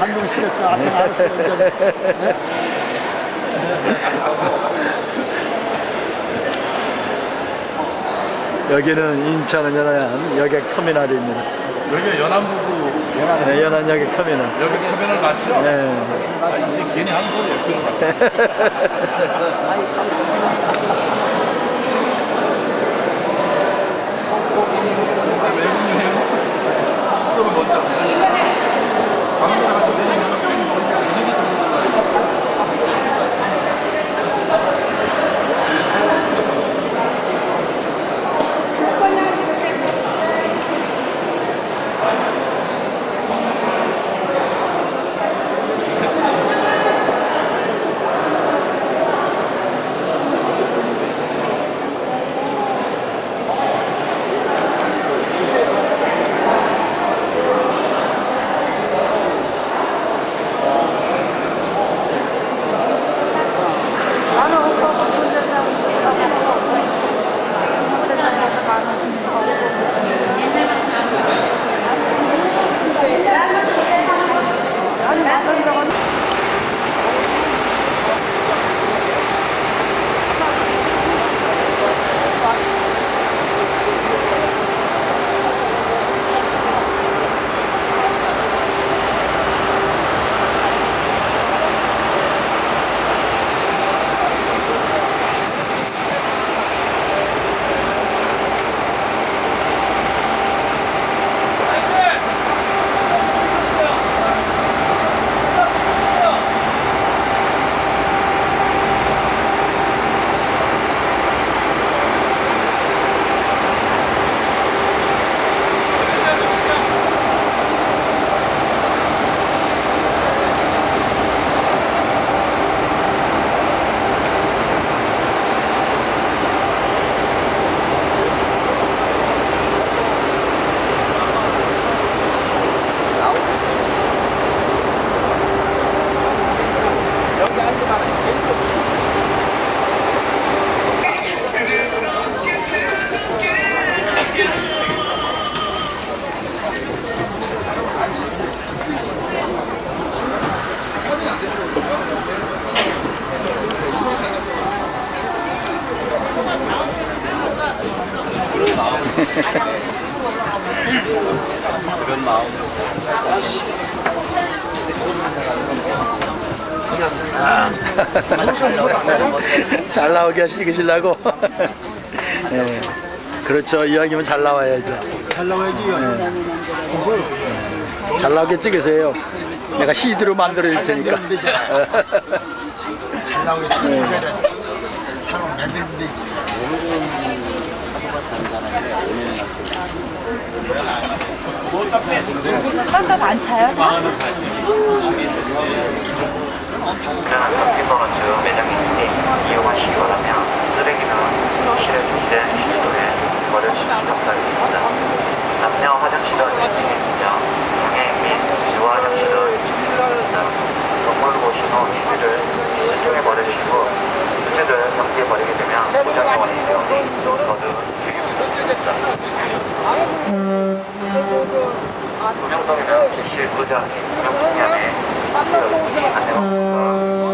감동시켰어. 앞에 나왔어. 이제. 여기는 인천 연안 여객 터미널입니다. 여기가 연안부구 네, 연안 여객 터미널. 여기 터미널 맞죠? 네. 아, 이제 괜히 한 소리예요. 들어봐. 외국 여행 숙소를 먼저 Vamos lá, vamos lá. 나오게 하시려고. 네. 그렇죠. 이왕이면 잘 나와야죠. 잘 나와야지. 잘 나오게 찍으세요. 내가 CD로 만들어 줄 테니까. 잘 나오겠지. 사람 만들면 되지. 깜빡 안 차요? 다? 안전한 전기버너즈 매장이 있으니 이용하시기 바라며 쓰레기는 수거실에 준비된 시설에 버려주시기 감사드립니다. 남녀 화장실은 1층입니다. 장애인 및 유아 화장실은 2층입니다. 동물 보신 후 이들을 이쪽에 버려주시고 수제들 경기에 버리게 되면 포장의 원인이 되오니 객실 의자 및 명품이 안에 あんな遠くなかった。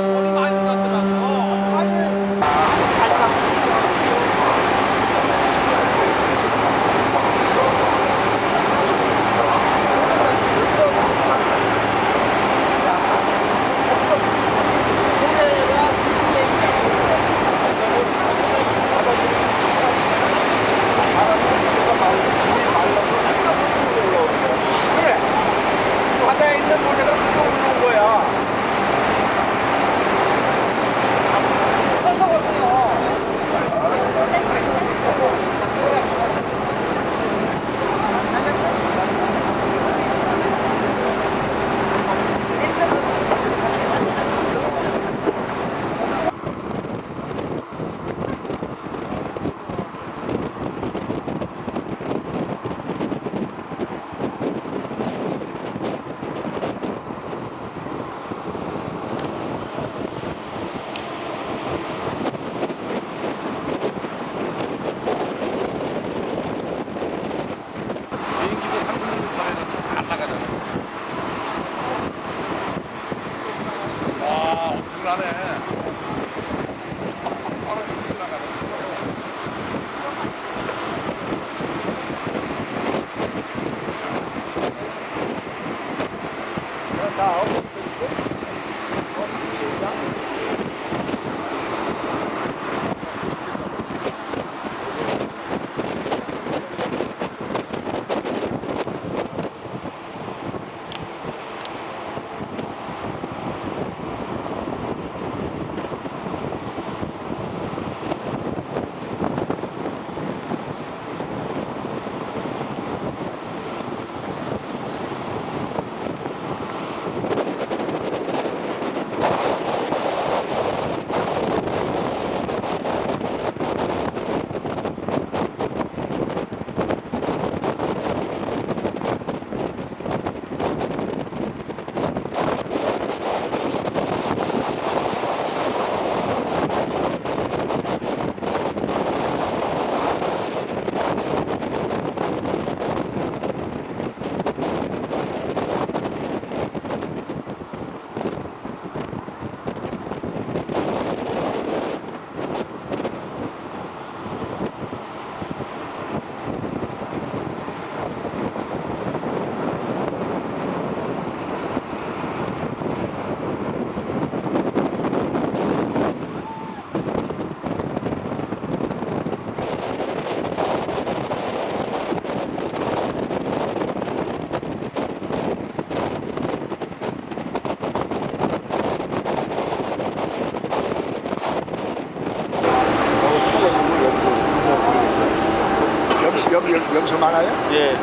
예.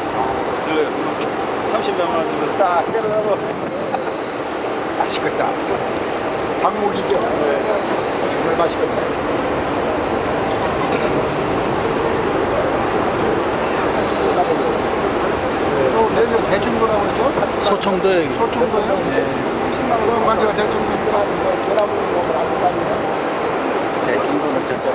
그 30명 원 주고 딱 때려서 맛있겠다. 방목이죠. 정말 맛있겠다. 또 내년 대충도라고 그러죠? 소청도에 소청도요? 네. 그럼 먼저 대충도니까 결합을 먹으면 안 된다니까. 대중도는 저쪽.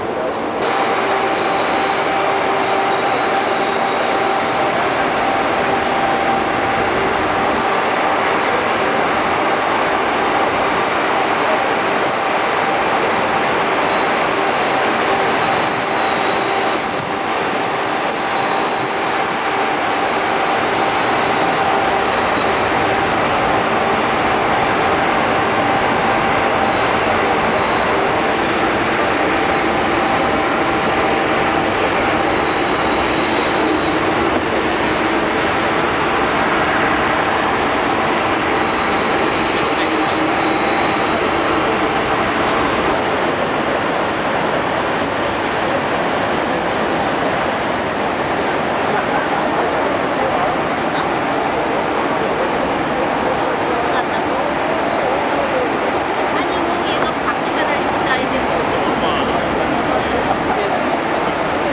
아니 뭐 얘가 바퀴가 달린 것도 아닌데 뭐 어디서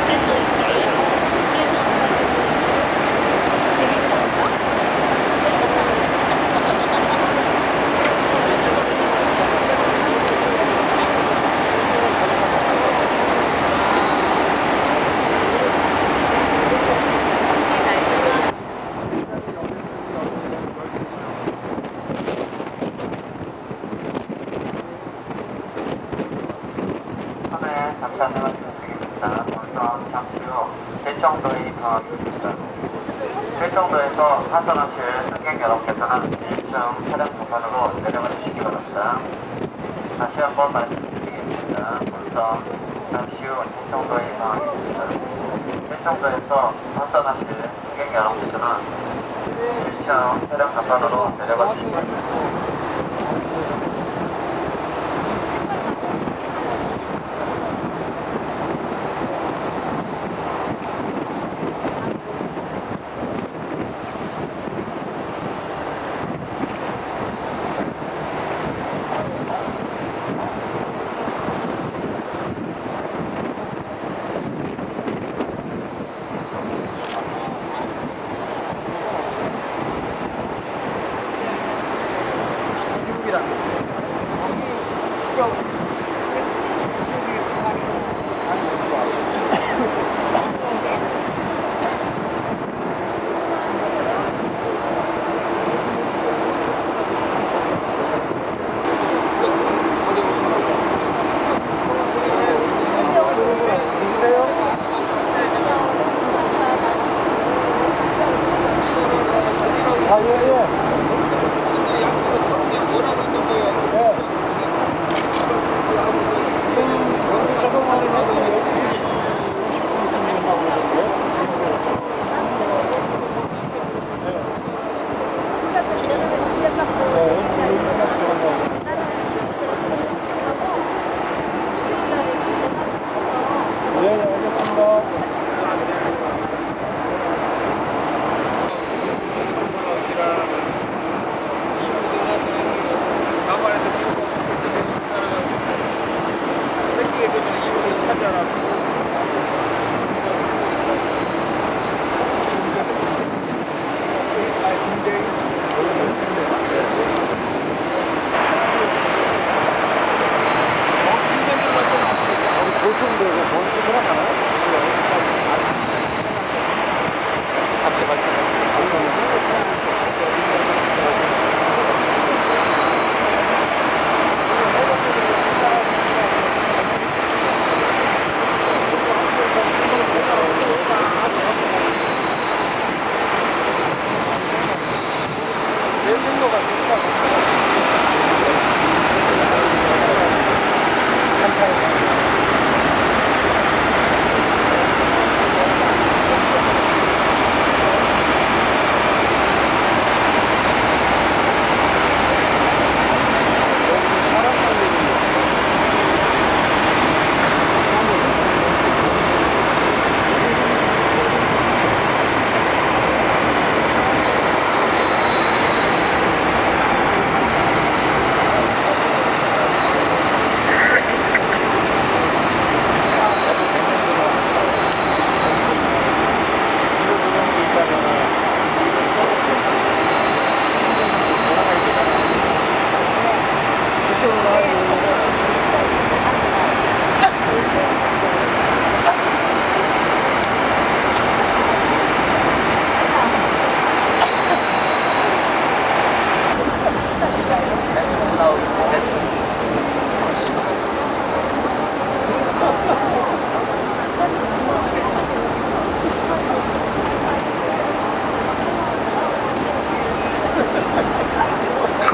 그래도 이렇게 그래서 어쨌든 되게 그런가? 이게 날씨가 처음에 잠깐 후 대청도에 입항하겠습니다. 대청도에서 하산하실 승객 여러분께서는 1층 차량 동판으로 내려가 주시기 바랍니다. 다시 한번 말씀드리겠습니다. 본선 잠시 후 대청도에 입항하겠습니다. 대청도에서 하산하실 승객 여러분께서는 1층 차량 동판으로 내려가 주시기 바랍니다.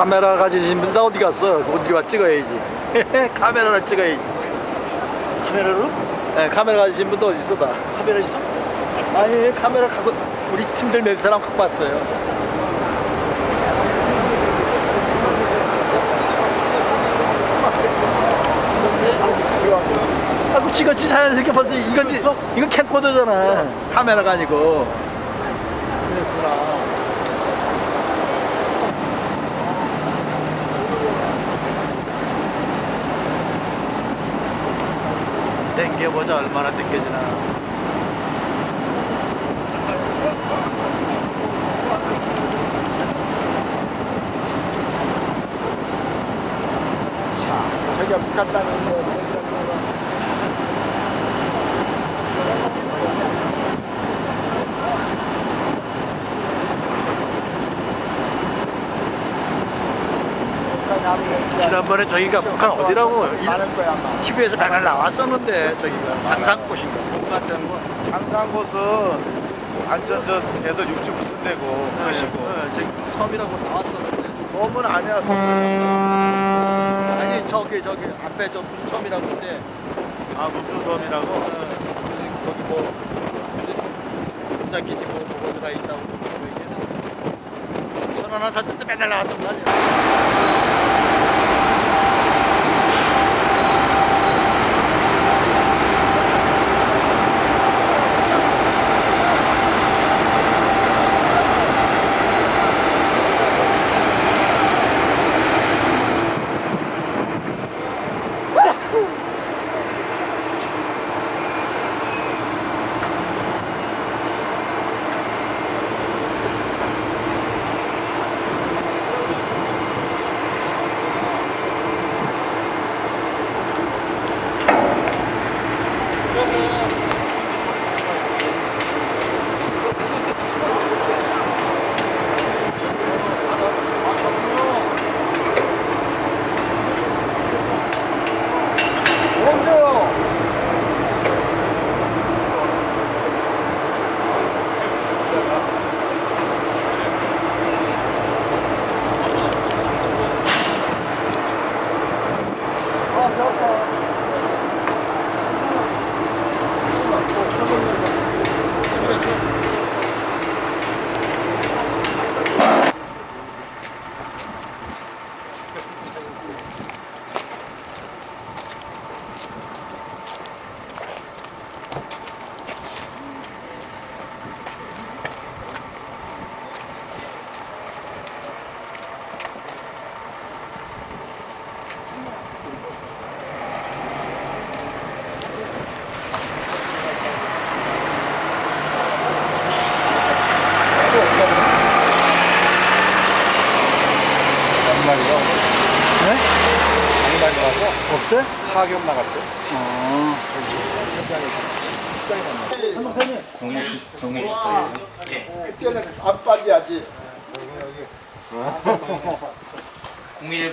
카메라 가지신 분다 어디 갔어? 어디 와 찍어야지. 카메라로 찍어야지. 카메라로? 네, 카메라 가지신 분도 어디 있어 다. 카메라 있어? 아니 카메라 갖고 우리 팀들 몇 사람 갖고 왔어요. 아그 찍었지 자연스럽게 벌써 이건 이건 캠코더잖아. 카메라가 아니고. 땡겨보자 얼마나 땡겨지나. 자, 저기가 북한 땅인데 저기가 뭐가 북한이 아무래도 지난번에 저기가 북한 어디라고 많을 거야 아마. TV에서 맨날 나왔었는데 저기가 하는 거. 장산곳은 완전 저 걔도 육지 붙은 데고 끝이고 네, 저기 섬이라고 나왔었는데 섬은 아니야 섬. 아니 저기 저기 앞에 저 무슨 섬이라고 그때 아 무슨 섬이라고? 무슨 거기 뭐 무슨 분장기지 뭐 뭐가 있다고 그러고 얘기는 천안한 사태 때 맨날 나왔던 거 아니야?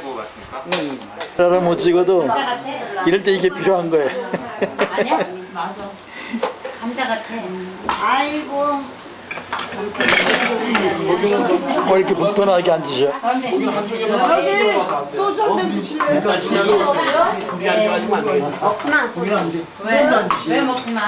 019 맞습니까? 카메라 못 찍어도 이럴 때 이게 필요한 거예요. 아니야? 맞아. 감자 같아. 아이고 뭐 이렇게 불편하게 앉으셔? 여기 소주 한잔 드실래요? 왜? 왜 먹지 마?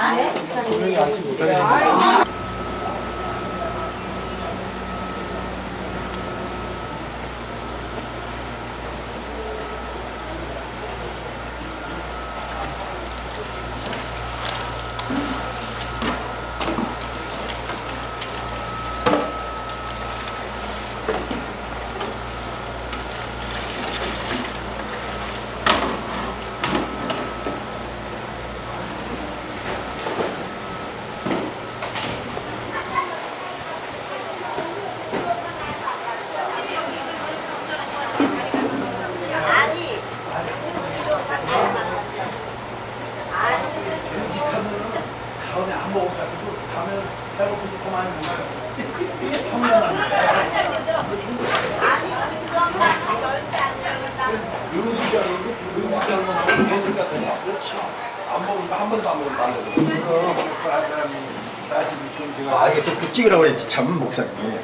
아 이게 또 찍으라고 그랬지 참 목사님이.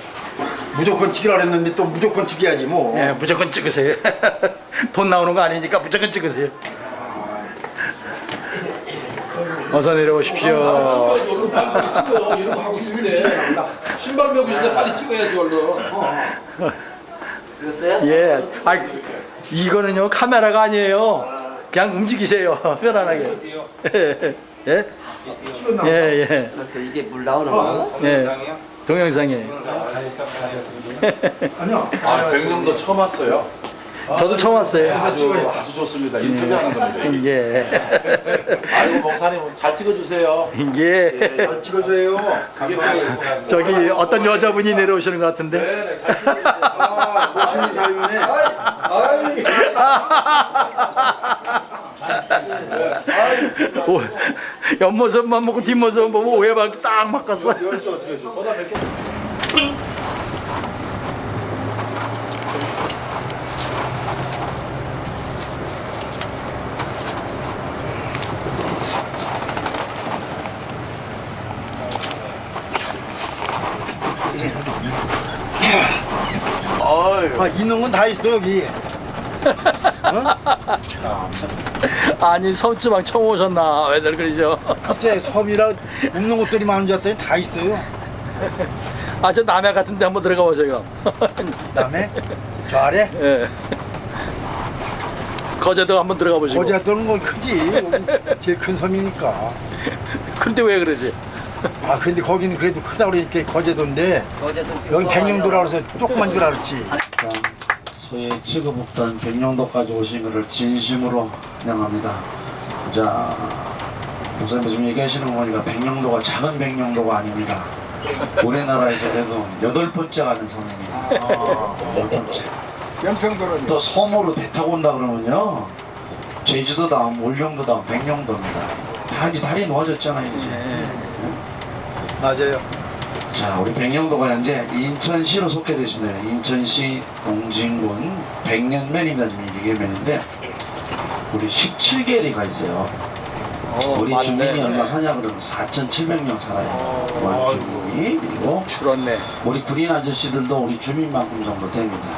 무조건 찍으라 그랬는데 또 무조건 찍어야지 뭐. 예, 무조건 찍으세요. 돈 나오는 거 아니니까 무조건 찍으세요. 어서 내려오십시오. 얼른 빨리 찍어요. 이런 거 하고 있으면 신발 메고 있는데 빨리 찍어야지 얼른. 예, 아 이거는요 카메라가 아니에요. 그냥 움직이세요. 편안하게. 예, 예, 예. 이게 물 나오는 거? 예. 동영상이에요. 아니요. 아 백령도 처음 왔어요. 저도 처음 왔어요. 아주 아주 좋습니다. 인터뷰하는 겁니다. 예. 아이고 목사님 잘 찍어주세요. 예. 잘 찍어줘요. 그게 또 저기 어떤 여자분이 내려오시는 것 같은데. 네, 잘 찍어주세요. 아, 멋있는 사람이네. 오, 옆모습만 보고 뒷모습 보면 오해받고 딱 바꿨어. 열쇠 어떻게 해서 쏟아 몇 개? 아, 있는 건 다 있어 여기. 아니 섬지방 처음 오셨나? 왜들 그러죠? 글쎄 섬이라 없는 곳들이 많은 줄 알았더니 다 있어요. 아 저 남해 같은데 한번 들어가 보세요. 그다음에 저 아래 예. 거제도 한번 들어가 보시고. 거제 떠는 건 크지. 제일 큰 섬이니까. 근데 왜 그러지? 아 근데 거기는 그래도 크다 그러니까 거제도인데 여기 백령도라 그래서 조그만 줄 알았지. 소위 지구북단 백령도까지 오신 것을 진심으로 환영합니다. 자, 목사님 지금 얘기하시는 거 보니까 백령도가 작은 백령도가 아닙니다. 우리나라에서 그래도 여덟 번째 가는 섬입니다. 여덟 번째. 연평도는 또 섬으로 배 타고 온다 그러면요. 제주도 다음, 울릉도 다음, 백령도입니다. 다 이제 다리 놓아졌잖아요, 이제. 맞아요. 자, 우리 백령도가 현재 인천시로 속해 되십니다. 인천시 옹진군 백년면입니다. 지금 이계면인데 우리 17개리가 있어요. 우리 맞네. 주민이 얼마 사냐 그러면 4,700명 살아요. 우리 주민이 그리고 줄었네. 우리 군인 아저씨들도 우리 주민만큼 정도 됩니다.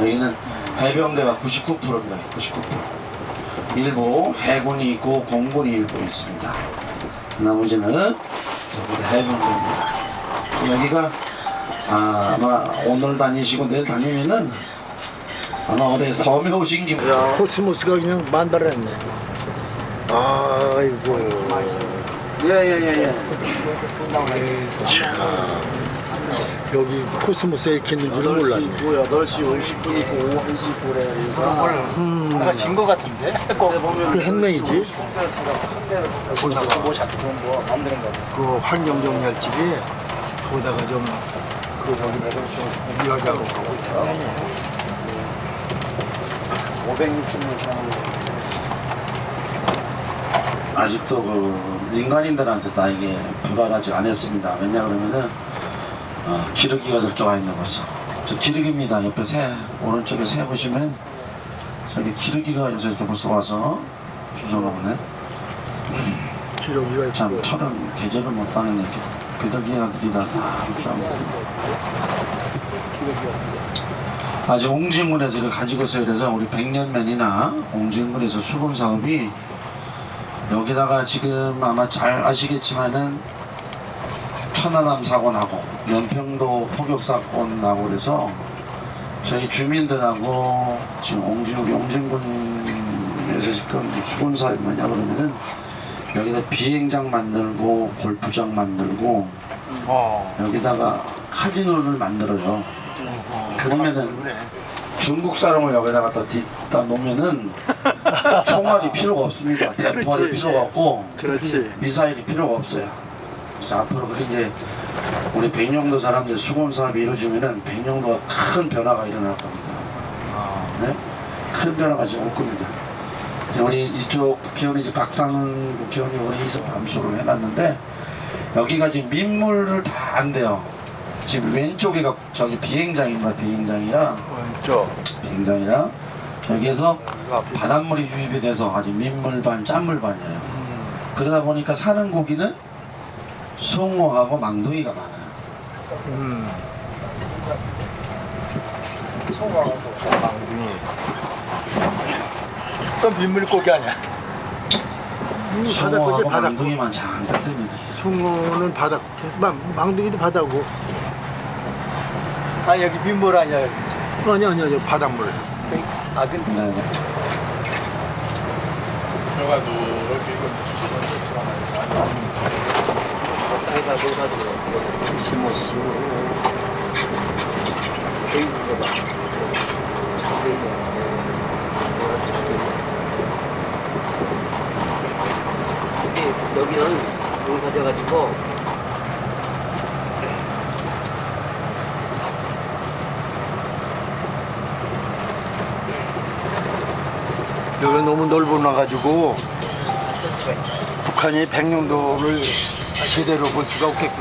여기는 해병대가 99%입니다. 99%. 일부 해군이 있고 공군이 일부 있습니다. 나머지는 전부 다 해병대입니다. 여기가 아, 아마 오늘 다니시고 내일 다니면은 아마 어디 섬에 오신 기분. 코스모스가 그냥 만발했네. 아이고. 예예예. 여기 코스모스 이렇게 있는 줄은 몰랐네. 8시 50분이고 오후 1시 그래. 아까 진거 같은데? 그뭐 자꾸 거 만드는 거. 그 환경정렬집이 거기다가 좀그 저기다가 좀 유화작업 하고 있잖아요. 560명 사는 아직도 그 민간인들한테 다 이게 불안하지 않았습니다. 왜냐 그러면은 어, 기러기가 저렇게 와 있는 벌써. 저 기러기입니다. 옆에 새 오른쪽에 새 보시면 저기 기러기가 요새 이렇게 벌써 와서 주워먹네. 기러기가 참 있고. 철은 계절을 못 당했네. 이렇게 비둘기가들이다. 참. 아직 옹진군에서 이걸 가지고 있어야 돼서 우리 백년면이나 옹진군에서 수군 사업이 여기다가 지금 아마 잘 아시겠지만은 천안함 사고 나고 연평도 포격 사건 나고 그래서 저희 주민들하고 지금 옹진 우리 옹진군에서 지금 수군 사업이 뭐냐 그러면은 여기다 비행장 만들고 골프장 만들고 여기다가 카지노를 만들어요. 그러면은 중국 사람을 여기다가 갖다 뒷다 놓으면은 총알이 필요가 없습니다. 그렇지. 필요가 없고 그렇지. 미사일이 필요가 없어요. 그래서 앞으로 그렇게 이제 우리 백령도 사람들 수공 사업이 이루어지면은 백령도가 큰 변화가 일어날 겁니다. 네? 큰 변화가 지금 올 겁니다. 우리 이쪽 국회의원이 이제 박상은 국회의원이 우리 이서 감수를 해놨는데 여기가 지금 민물을 다 안 돼요. 지금 왼쪽에가 저기 비행장인가 비행장이라 저 비행장이라 여기에서 바닷물이 유입이 돼서 아주 민물 반 짠물 반이에요. 그러다 보니까 사는 고기는 숭어하고 망둥이가 많아요. 망둥이. 그건 민물고기 아니야. 숭어하고 바다. 망둥이만 잔뜩 뜹니다. 숭어는 바다. 망, 망둥이도 바다고. 아 여기 민물 아니야 여기. 아니 아니 아니 바닷물. 아 근데 네, 네. 뼈가 노랗게 땅에다 놓아가지고 심었어. 베이는 거 봐. 잘 베이네. 근데 여기는 물 가져가지고 여기 너무 넓어놔가지고 북한이 백령도를 제대로 볼 수가 없겠고.